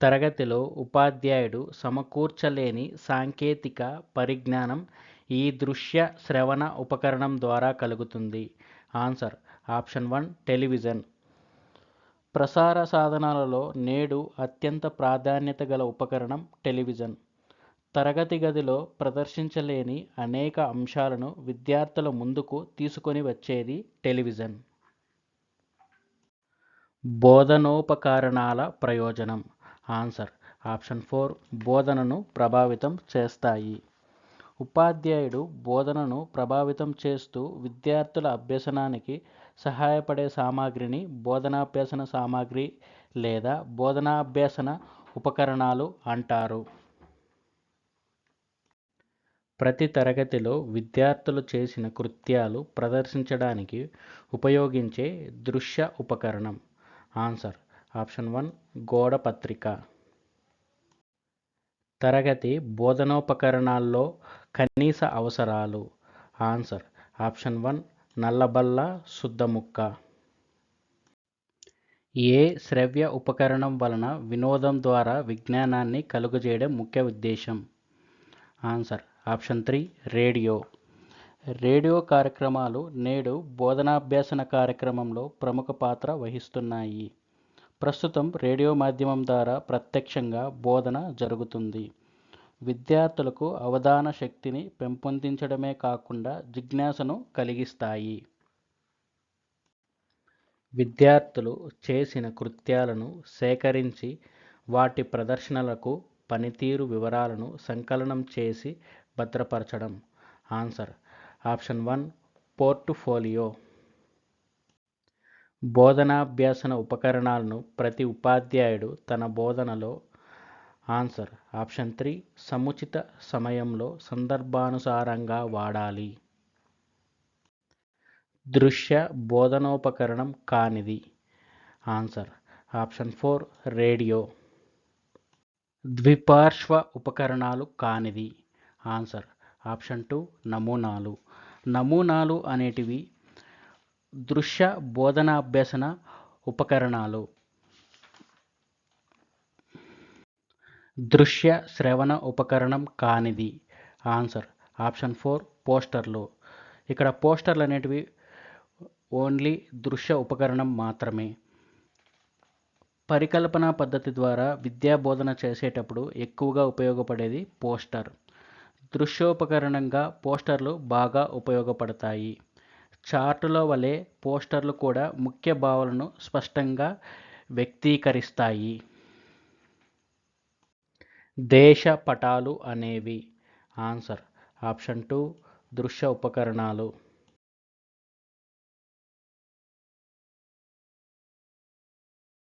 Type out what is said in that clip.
తరగతిలో ఉపాధ్యాయుడు సమకూర్చలేని సాంకేతిక పరిజ్ఞానం ఈ దృశ్య శ్రవణ ఉపకరణం ద్వారా కలుగుతుంది. ఆన్సర్. Option one television. ప్రసార సాధనాలలో నేడు అత్యంత ప్రాధాన్యత గల ఉపకరణం టెలివిజన్. తరగతి గదిలో ప్రదర్శించలేని అనేక అంశాలను విద్యార్థుల ముందుకు తీసుకొని వచ్చేది టెలివిజన్. బోధనోపకరణాల ప్రయోజనం. ఆన్సర్. ఆప్షన్ ఫోర్ బోధనను ప్రభావితం చేస్తాయి. ఉపాధ్యాయుడు బోధనను ప్రభావితం చేస్తూ విద్యార్థుల అభ్యసనానికి సహాయపడే సామాగ్రిని బోధనాభ్యసన సామాగ్రి లేదా బోధనాభ్యసన ఉపకరణాలు అంటారు. ప్రతి తరగతిలో విద్యార్థులు చేసిన కృత్యాలు ప్రదర్శించడానికి ఉపయోగించే దృశ్య ఉపకరణం. ఆన్సర్ ఆప్షన్ వన్ గోడ పత్రిక. తరగతి బోధనోపకరణాల్లో కనీస అవసరాలు. ఆన్సర్ ఆప్షన్ వన్ నల్లబల్ల శుద్ధముక్క ఏ శ్రవ్య ఉపకరణం వలన వినోదం ద్వారా విజ్ఞానాన్ని కలుగజేయడం ముఖ్య ఉద్దేశం? Answer option three radio. Radio కార్యక్రమాలు నేడు బోధనాభ్యసన కార్యక్రమంలో ప్రముఖ పాత్ర వహిస్తున్నాయి. ప్రస్తుతం రేడియో మాధ్యమం ద్వారా ప్రత్యక్షంగా బోధన జరుగుతుంది. విద్యార్థులకు అవధాన శక్తిని పెంపొందించడమే కాకుండా జిజ్ఞాసను కలిగిస్తాయి. విద్యార్థులు చేసిన కృత్యాలను సేకరించి వాటి ప్రదర్శనలకు పనితీరు వివరాలను సంకలనం చేసి భద్రపరచడం. ఆన్సర్. Option one portfolio. బోధనాభ్యసన ఉపకరణాలను ప్రతి ఉపాధ్యాయుడు తన బోధనలో ఆన్సర్ ఆప్షన్ త్రీ సముచిత సమయంలో సందర్భానుసారంగా వాడాలి. దృశ్య బోధనోపకరణం కానిది. Answer option four radio. ద్విపార్శ్వ ఉపకరణాలు కానిది. ఆన్సర్ ఆప్షన్ టూ నమూనాలు. నమూనాలు అనేటివి దృశ్య బోధనాభ్యసన ఉపకరణాలు. దృశ్య శ్రవణ ఉపకరణం కానిది. ఆన్సర్. ఆప్షన్ ఫోర్ పోస్టర్లు. ఇక్కడ పోస్టర్లు అనేటివి ఓన్లీ దృశ్య ఉపకరణం మాత్రమే. పరికల్పన పద్ధతి ద్వారా విద్యా బోధన చేసేటప్పుడు ఎక్కువగా ఉపయోగపడేది పోస్టర్. దృశ్యోపకరణంగా పోస్టర్లు బాగా ఉపయోగపడతాయి. చార్టుల వలె పోస్టర్లు కూడా ముఖ్య భావాలను స్పష్టంగా వ్యక్తీకరిస్తాయి. దేశ పటాలు అనేవి. ఆన్సర్. ఆప్షన్ టూ దృశ్య ఉపకరణాలు.